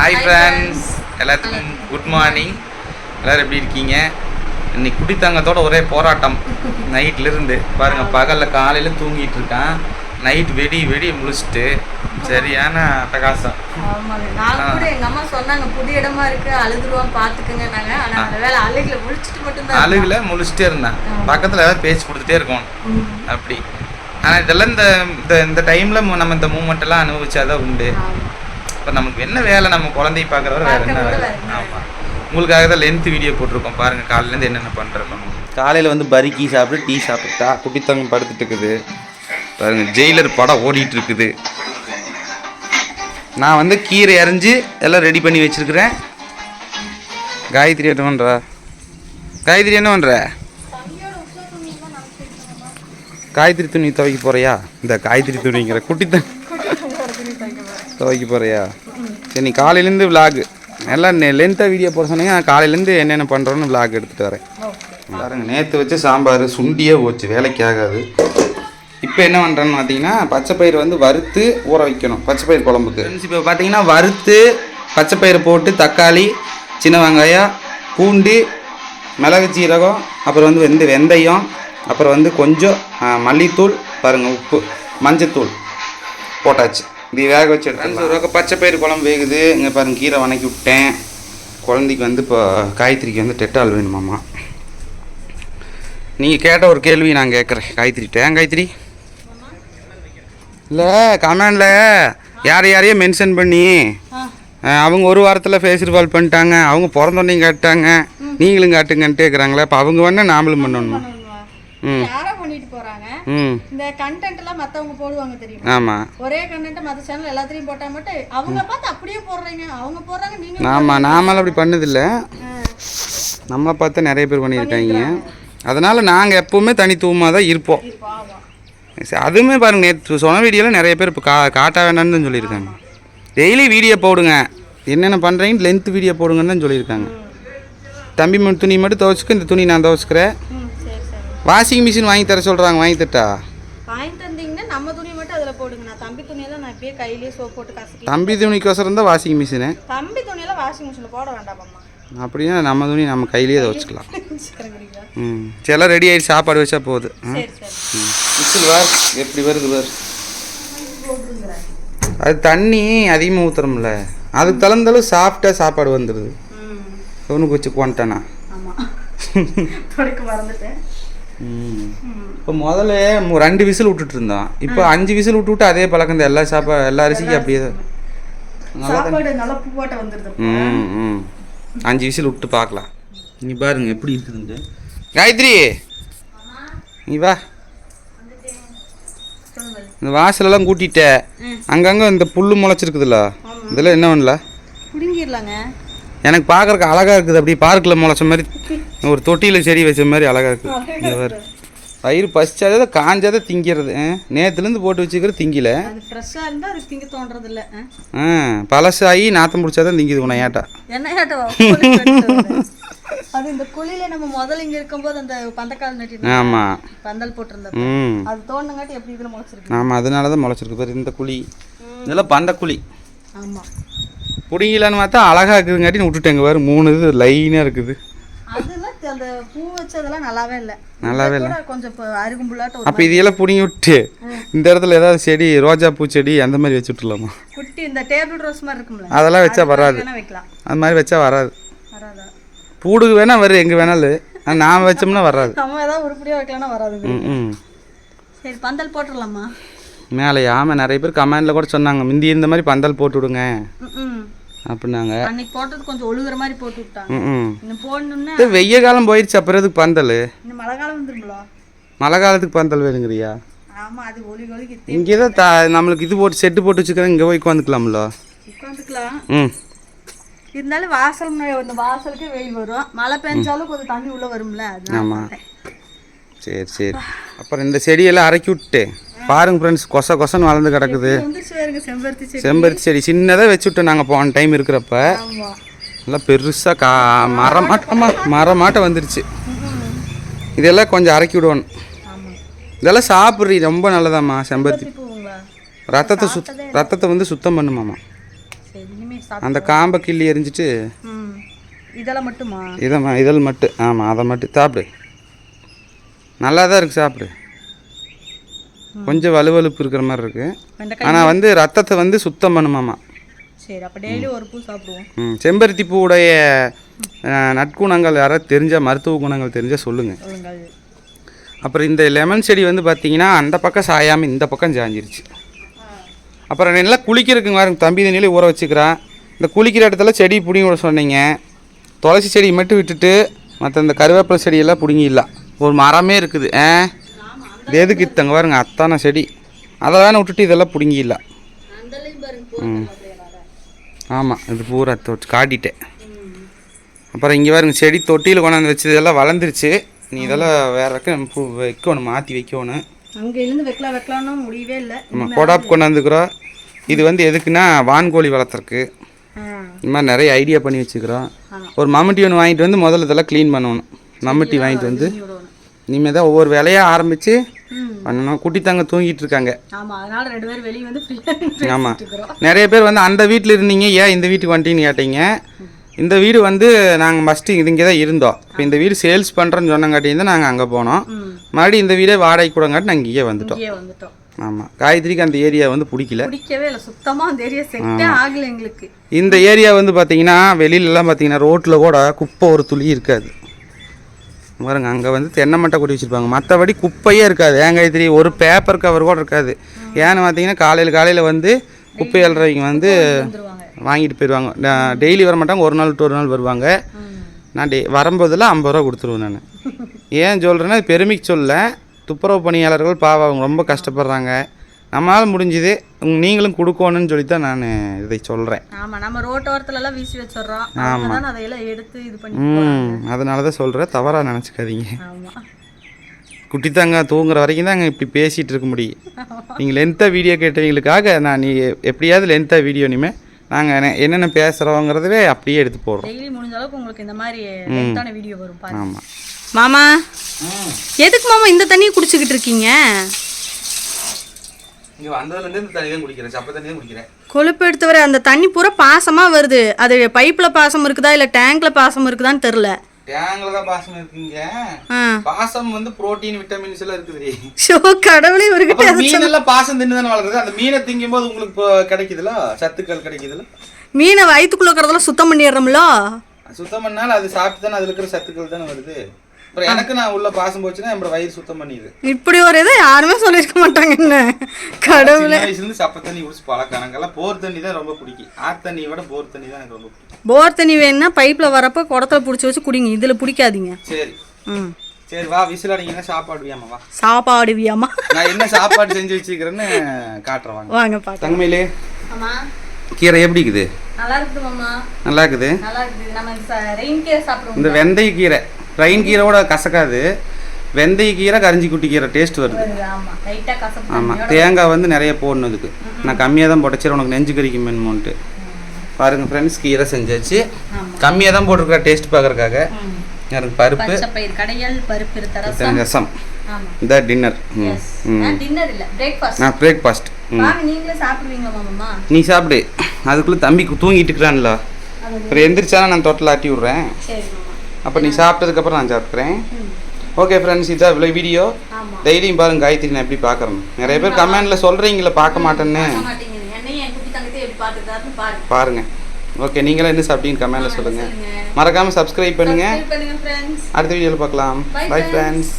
Hi friends எல்லாத்துக்கும் good morning எல்லோரும் எப்படி இருக்கீங்க? இன்னைக்கு குடித்தங்கத்தோட ஒரே போராட்டம். நைட்ல இருந்து. பாருங்க பகல்ல காலையில தூங்கிட்டு இருக்கான். நைட் வெடி வெடி முழிச்சிட்டு. சரியான பிரகாசம். அழுகல முழிச்சிட்டே இருந்தான். பக்கத்துல ஏதாவது பேச்சு கொடுத்துட்டே இருக்கும். அப்படி. ஆனா இதெல்லாம் இந்த இந்த- இந்த டைம்ல நம்ம இந்த மூமெண்ட் எல்லாம் அனுபவிச்சாதான் உண்டு. இப்போ நமக்கு என்ன வேலை? நம்ம குழந்தைய பார்க்குறவரை வேற என்ன வேலை? ஆமாம் உங்களுக்காக தான் லென்த் வீடியோ போட்டிருக்கோம். பாருங்க காலையிலேருந்து என்னென்ன பண்ணுறோம் காலையில் வந்து பருக்கி சாப்பிட்டு டீ சாப்பிட்டா குட்டித்தங்கம் படுத்துட்டு இருக்குது. பாருங்க ஜெயிலர் படம் ஓடிட்டு இருக்குது. நான் வந்து கீரை அரைஞ்சு எல்லாம் ரெடி பண்ணி வச்சிருக்கிறேன். காயத்ரி என்ன பண்ணுறா காயத்ரி என்ன பண்ணுற காயத்ரி துணி துவைக்க போறியா? இந்த காயத்ரி துணிங்கிற குட்டித்தங்க துவைக்க போறியா? சரி நீ காலையிலேருந்து விலாகு எல்லாம் லென்த்தாக வீடியோ போட சொன்னீங்க. நான் காலையிலேருந்து என்னென்ன பண்ணுறோன்னு விலாக் எடுத்துகிட்டு வரேன். பாருங்க நேற்று வச்ச சாம்பார் சுண்டியே போச்சு. வேலைக்கு ஆகாது. இப்போ என்ன பண்ணுறேன்னு பார்த்தீங்கன்னா பச்சைப்பயிறு வந்து வறுத்து ஊற வைக்கணும். பச்சைப்பயிறு குழம்புக்கு. இப்போ பார்த்தீங்கன்னா வறுத்து பச்சைப்பயிறு போட்டு தக்காளி சின்ன வெங்காயம் பூண்டு மிளகு சீரகம் அப்புறம் வந்து வெந்த வெந்தயம் அப்புறம் வந்து கொஞ்சம் மல்லித்தூள் பாருங்கள் உப்பு மஞ்சத்தூள் போட்டாச்சு. இப்படி வேக வச்சு எடுத்து பச்சை பயிறு குழம்பு வேகுது. இங்கே பாருங்க கீரை வணக்கி விட்டேன். குழந்தைக்கு வந்து இப்போ காய்த்திரிக்கு வந்து டெட்டால் வேணுமாம்மா நீங்கள் கேட்ட ஒரு கேள்வி நான் கேட்குறேன் காயத்ரிட்ட ஏன் காய்த்திரி இல்லை கமெண்டில் யார் யாரையும் மென்ஷன் பண்ணி அவங்க ஒரு வாரத்தில் ஃபேஸ் ரிவால்வ் பண்ணிட்டாங்க. அவங்க பிறந்தோன்னையும் காட்டாங்க. நீங்களும் காட்டுங்கன்ட்டு இருக்கிறாங்களே இப்போ அவங்க வேணால் நாமளும் பண்ணணும்? ம் யாரோ பண்ணிட்டு போறாங்க ம் இந்த கண்டென்ட் எல்லாம் மத்தவங்க போடுவாங்க தெரியுமா? ஆமாம் ஒரே கண்டென்ட் மத்த சேனல் எல்லாத்தையும் போட்டா மட்டும் அவங்க பார்த்து அப்படியே போடுறீங்க. அவங்க போடுறாங்க நீங்க ஆமாம் நாமெல்லாம் அப்படி பண்ணதில்லை. நம்மளை பார்த்து நிறைய பேர் பண்ணியிருக்காங்க அதனால் நாங்கள் எப்போவுமே தனித்துவமாக தான் இருப்போம். அதுவுமே பாருங்க நேற்று சொன்ன வீடியோவில் நிறைய பேர் இப்போ கா காட்ட வேண்டாம்னு சொல்லியிருக்காங்க. டெய்லி வீடியோ போடுங்க. என்னென்ன பண்ணுறீங்கன்னு லென்த் வீடியோ போடுங்கன்னு தான் சொல்லியிருக்காங்க. தம்பி மட்டும் துணி மட்டும் துவைச்சிக்க இந்த துணி நான் துவைச்சிக்கிறேன். வாஷிங் மிஷின் வாங்கி தர சொல்கிறாங்க வாங்கி தட்டா? வாங்கி தந்தீங்கன்னா நம்ம துணி மட்டும் அதுல போடுங்க. நான் தம்பி துணியெல்லாம் நான் இப்பயே கையிலேயே சோப் போட்டு தம்பி துணிக்கோசரம் தான் வாஷிங் மிஷினு. தம்பி துணியெல்லாம் வாஷிங் மிஷினில் போட வேண்டாமாம்மா. அப்படின்னா நம்ம துணி நம்ம கையிலேயே துவைச்சிக்கலாம் ம். எல்லாம் ரெடி ஆகிடுச்சு சாப்பாடு வச்சா போகுது. விசில் வார் எப்படி வருது வார் அது தண்ணி அதிகமாக ஊற்றுறோம்ல அதுக்கு தகுந்தளவு சாப்பிட்டா சாப்பாடு வந்துடுது. ம். ஒன்றுக்கு வச்சு இப்போ முதல்ல ரெண்டு விசில் விட்டுட்டு இருந்தோம் இப்போ அஞ்சு விசில் விட்டு விட்டு அதே பழக்கம் தான் எல்லா சாப்பா எல்லா அரிசிக்கும் அப்படியே தான். சாப்பாடு அஞ்சு விசில் விட்டு பார்க்கலாம். நீ பாருங்க எப்படி இருக்குதுங்க காயத்ரி! நீ வா. இந்த வாசலெல்லாம் கூட்டிட்ட. அங்கங்கே இந்த புல்லு முளைச்சிருக்குதுல்ல. இதெல்லாம் என்ன பண்ணல எனக்கு பார்க்கறக்கு அழகா இருக்குது. அப்படி பார்க்கில் முளைச்ச மாதிரி ஒரு தொட்டியில் செடி வச்ச மாதிரி அழகா இருக்குது இந்த பாரு. வயிறு பசிச்சாதே காஞ்சாதே திங்கிறது. ஆ, நேத்துலேருந்து போட்டு வச்சுக்கிற திங்கில. ஆ. பழசாகி நாத்தம் பிடிச்சாதான் திங்கிது உன ஏட்டா. என்ன ஏட்டோ அது இந்த குழியில நம்ம முதல்ல இங்க இருக்கும்போது அந்த பந்தக்கால் நட்டி ஆமாம் பந்தல் போட்டிருந்தோம் ம். அது தோணுங்காட்டி எப்படி இதுல முளைச்சிருக்கு? ஆமாம் அதனால தான் முளைச்சிருக்கு. பாரு இந்த குழி. இதெல்லாம் பந்த குழி. ஆமா. பிடிங்கலான்னு பார்த்தா அழகா இருக்குதுங்காட்டி விட்டுட்டேங்க பாரு. மூணு இது லைனாக இருக்குது. அந்த பூ வச்சதெல்லாம் நல்லாவே இல்லை. நல்லாவே கொஞ்சம் அப்போ இதெல்லாம் பிடிங்கி விட்டு இந்த இடத்துல ஏதாவது செடி ரோஜா பூ செடி அந்த மாதிரி வச்சு விட்டுலாமா குட்டி இந்த டேபிள் ரோஸ் மாதிரி இருக்கும்ல. அதெல்லாம் வச்சா வராது. அது மாதிரி வச்சா வராது. பூடுக்கு வேணா வரும் எங்கே வேணாலும். நான் வச்சோம்னா வராது. நம்ம ஏதாவது உருப்படியா வைக்கலாம்னா வராது ம் ம். சரி பந்தல் போட்டுடலாமா? மேலே ஆமாம் நிறைய பேர் கமெண்டில் கூட சொன்னாங்க முந்தி இந்த மாதிரி பந்தல் போட்டு விடுங்க. அப்படின்னாங்க. அன்னைக்கு போட்டது கொஞ்சம் ஒழுகுற மாதிரி போட்டு விட்டாங்க. போடணும்னா வெய்ய காலம் போயிடுச்சு அப்புறம் எதுக்கு பந்தல்? மழை காலம் வந்துருங்களா? மழை காலத்துக்கு பந்தல் வேணுங்கிறியா? ஆமா அது ஒலி ஒலிக்கு இங்கே தான் த நம்மளுக்கு இது போட்டு செட்டு போட்டு வச்சுக்கிறேன் இங்கே போய் உட்காந்துக்கலாம்ல? உட்காந்துக்கலாம். ம். இருந்தாலும் வாசல் முன்னாடி இந்த வாசலுக்கு வெயில் வரும். மழை பெஞ்சாலும் கொஞ்சம் தண்ணி உள்ள வரும்ல ஆமாம் சரி சரி. அப்புறம் இந்த செடியெல்லாம் அரைக்கி விட்டு பாருங்க ஃப்ரெண்ட்ஸ் கொச கொசன்னு வளர்ந்து கிடக்குது. செம்பருத்தி செடி. சின்னதாக வச்சு விட்டோம் நாங்கள் போன டைம் இருக்கிறப்ப. நல்லா பெருசாக கா மரமாட்டமா மரமாட்டம் வந்துருச்சு. இதெல்லாம் கொஞ்சம் அரைக்கி விடுவோம். இதெல்லாம் சாப்பிட்றீ ரொம்ப நல்லதாம்மா செம்பருத்தி. ரத்தத்தை சுத் ரத்தத்தை வந்து சுத்தம் பண்ணுமாம்மா. அந்த காம்பை கிள்ளி எரிஞ்சிட்டு இதெல்லாம் மட்டுமா? இதை ம- இதழ் மட்டும் ஆமாம் அதை மட்டும் சாப்பிடு. நல்லா தான் இருக்குது சாப்பிடு. கொஞ்சம் வலுவலுப்பு இருக்கிற மாதிரி இருக்குது ஆனால் வந்து ரத்தத்தை வந்து சுத்தம் பண்ணுமாமா சரி அப்போ டெய்லி ஒரு பூ சாப்பிடுவோம். ம் செம்பருத்தி பூவுடைய நற்குணங்கள் யாராவது தெரிஞ்சால் மருத்துவ குணங்கள் தெரிஞ்சால் சொல்லுங்கள். அப்புறம் இந்த லெமன் செடி வந்து பார்த்தீங்கன்னா அந்த பக்கம் சாயாமல் இந்த பக்கம் சாஞ்சிருச்சு. அப்புறம் நல்லா குளிக்கிறதுக்கு பாருங்க தம்பி தண்ணியில ஊற வச்சுக்கிறான் இந்த குளிக்கிற இடத்துல செடி பிடிங்கி விட சொன்னீங்க. துளசி செடி மட்டும் விட்டுட்டு மற்ற இந்த கருவேப்பிலை செடியெல்லாம் பிடுங்கிடலாம். ஒரு மரமே இருக்குது ஆ? இது எதுக்கு இத்தங்க பாருங்க அத்தான செடி. அதை வேணா விட்டுட்டு இதெல்லாம் பிடுங்கிடலாம் ம். ஆமாம் இது பூரா தொ- காட்டிட்டேன். அப்புறம் இங்கே பாருங்க செடி தொட்டியில் கொண்டாந்து வச்சதெல்லாம் வளர்ந்துருச்சு. நீ இதெல்லாம் வேற பூ வைக்கணும் மாற்றி வைக்கணும். அங்க இருந்து வைக்கலாம் வைக்கலாம்னு முடியவே இல்லை. ஆமாம் கொடாப் கொண்டாந்துக்கிறோம். இது வந்து எதுக்குன்னா வான்கோழி வளர்த்துறக்கு இந்த மாதிரி நிறைய ஐடியா பண்ணி வச்சுக்கிறோம். ஒரு மம்முட்டி ஒன்று வாங்கிட்டு வந்து முதல்ல இதெல்லாம் க்ளீன் பண்ணணும். மம்முட்டி வாங்கிட்டு வந்து. இனிமேல் தான் ஒவ்வொரு வேலையாக ஆரம்பித்து பண்ணணும். குட்டி தங்க தூங்கிட்டு இருக்காங்க ஆமாம் நிறைய பேர் வந்து அந்த வீட்டில் இருந்தீங்க ஏன் இந்த வீட்டுக்கு வந்துட்டீங்கன்னு கேட்டீங்க? இந்த வீடு வந்து நாங்கள் ஃபஸ்ட்டு இது இங்கே தான் இருந்தோம். இப்போ இந்த வீடு சேல்ஸ் பண்ணுறேன்னு சொன்னங்காட்டியும் தான் நாங்கள் அங்கே போனோம். மறுபடியும் இந்த வீடே வாடகை கூடங்காட்டி நாங்கள் இங்கே வந்துட்டோம். ஆமாம் காயத்ரிக்கு அந்த ஏரியா வந்து பிடிக்கல. பிடிக்கவே இல்லை. சுத்தமா அந்த ஏரியா செட்டே ஆகல எங்களுக்கு. இந்த ஏரியா வந்து பார்த்தீங்கன்னா வெளியிலலாம் பார்த்தீங்கன்னா ரோட்டில் கூட குப்பை ஒரு துளி இருக்காது. பாருங்க அங்கே வந்து தென்னை மட்டை கொட்டி வச்சுருப்பாங்க. மற்றபடி குப்பையே இருக்காது. ஏங்காயத்திரி ஒரு பேப்பர் கவர் கூட இருக்காது. ஏன்னு பார்த்தீங்கன்னா காலையில் காலையில் வந்து குப்பை அல்றவங்க வந்து வாங்கிட்டு போயிடுவாங்க டெய்லி வர மாட்டாங்க. ஒரு நாள் ஒரு நாள் வருவாங்க. நான் டே வரும்போதெல்லாம் ஐம்பது ரூபா கொடுத்துருவேன் நான். ஏன் சொல்கிறேன்னா பெருமைக்கு சொல்ல. துப்புரவு பணியாளர்கள் பாவம் அவங்க ரொம்ப கஷ்டப்படுறாங்க. நம்மளால் முடிஞ்சுது நீங்களும் கொடுக்கணும்னு சொல்லி தான் நான் இதை சொல்கிறேன் ஆமா நம்ம ரோட்டோரத்துல எல்லாம் வீசி வச்சிடுறோம். தான் அதையெல்லாம் எடுத்து இது பண்ணி அதனால தான் சொல்கிறேன் தவறாக நினச்சிக்காதீங்க. ஆமா. குட்டித்தாங்க தூங்குற வரைக்கும் தான் இப்படி பேசிகிட்டு இருக்க முடியும். நீங்கள் லென்த்தாக வீடியோ கேட்டவங்களுக்காக நான் நீ எப்படியாவது லென்த்தாக வீடியோ இனிமேல் நாங்கள் என்னென்ன பேசுகிறோங்கிறதவே அப்படியே எடுத்து போடுறோம். டெய்லி முடிஞ்ச அளவுக்கு உங்களுக்கு இந்த மாதிரி லென்த்தான வீடியோ வரும் பாருங்க. ஆமாம் மாமா எதுக்கு மாமா இந்த தண்ணியை குடிச்சுக்கிட்டு இருக்கீங்க? இங்கே வந்ததுலேருந்து இந்த தண்ணி தான் குடிக்கிறேன் சப்ப தண்ணி தான் குடிக்கிறேன். கொழுப்பு எடுத்து வர அந்த தண்ணி பூரா பாசமா வருது. அது பைப்ல பாசம் இருக்குதா இல்ல டேங்க்ல பாசம் இருக்குதான்னு தெரியல. டேங்கில் தான் பாசம் இருக்குங்க. பாசம் வந்து புரோட்டீன் விட்டமின்ஸ் எல்லாம் இருக்குது. ஷோ கடவுளே இவர்கிட்ட மீன் எல்லாம் பாசம் தின்னு தானே வளருது? அந்த மீனை திங்கும் போது உங்களுக்கு கிடைக்குதுல? சத்துக்கள் கிடைக்குதுல? மீனை வயிற்றுக்குள்ள இருக்கிறதெல்லாம் சுத்தம் பண்ணிடுறோம்ல? சுத்தம் பண்ணாலும் அது சாப்பிட்டு தானே அதுல இருக்கிற சத்துக்கள் தானே வருது? அப்புறம் எனக்கு நான் உள்ள பாசம் போச்சுன்னா என்னோட வயிறு சுத்தம் பண்ணிடுது இப்படி ஒரு இதை யாருமே சொல்லியிருக்க மாட்டாங்க என்ன? கடவுள். சின்ன வயசுல இருந்து சப்ப தண்ணி குடிச்சு பழக்கம் எனக்கெல்லாம் போர் தண்ணி தான் ரொம்ப பிடிக்கும். ஆத்து தண்ணியை விட போர் தண்ணி தான் எனக்கு ரொம்ப பிடிக்கும். போர் தண்ணி வேணும்னா பைப்ல வரப்ப குடத்துல பிடிச்சி வச்சு குடிங்க. இதுல பிடிக்காதீங்க. சரி. ம். சரி வா விசில் அடிங்கன்னா சாப்பாடு வியாமா வா. சாப்பாடு வியாமா? நான் என்ன சாப்பாடு செஞ்சு வச்சுக்கிறேன்னு காட்டுறேன் வாங்க. வாங்க பாக்க தங்கமையிலே கீரை எப்படி இருக்குது? நல்லா இருக்குது மாமா நல்லா இருக்குது. நல்லா இருக்குது. நம்ம ரெயின் கேர் சாப்பிடுவோம் இந்த வெந்தய கீரை. ரைன் கீரையோட கசக்காது. வெந்தய கீரை கரிஞ்சி குட்டி கீரை டேஸ்ட் வருது. ஆமாம் தேங்காய் வந்து நிறைய போடணும் இதுக்கு நான் கம்மியாக தான் போட்டேன். சரி உனக்கு நெஞ்சு கறிக்கும் வேணுமோன்ட்டு. பாருங்க ஃப்ரெண்ட்ஸ் கீரை செஞ்சாச்சு. கம்மியாக தான் போட்டிருக்கா டேஸ்ட் பார்க்கறக்காக. எனக்கு பருப்பு. கடையல் பருப்பு ரசம். இந்த டின்னர் இல்ல பிரேக்ஃபாஸ்ட் நீ சாப்பிடு. அதுக்குள்ளே தம்பி தூங்கிட்டு இருக்கிறான்ல. அப்புறம் எந்திரிச்சானா நான் தொட்டில் ஆட்டி விட்றேன். அப்போ நீ சாப்பிட்டதுக்கப்புறம் நான் சாப்பிட்றேன். ஓகே ஃப்ரெண்ட்ஸ் இதான் இவ்வளோ வீடியோ தைரியம் பாருங்க காயத்ரி நான் எப்படி பார்க்குறேன் நிறைய பேர் கமெண்ட்ல சொல்கிறீங்களே பார்க்க மாட்டேன்னு. பாருங்க. ஓகே நீங்களும் என்ன சாப்பிட்டீங்க கமெண்ட்ல சொல்லுங்க. சொல்லுங்க. மறக்காம சப்ஸ்கிரைப் பண்ணுங்க. Subscribe பண்ணுங்க ஃப்ரெண்ட்ஸ் அடுத்த வீடியோவில் பார்க்கலாம். பை. ஃப்ரெண்ட்ஸ்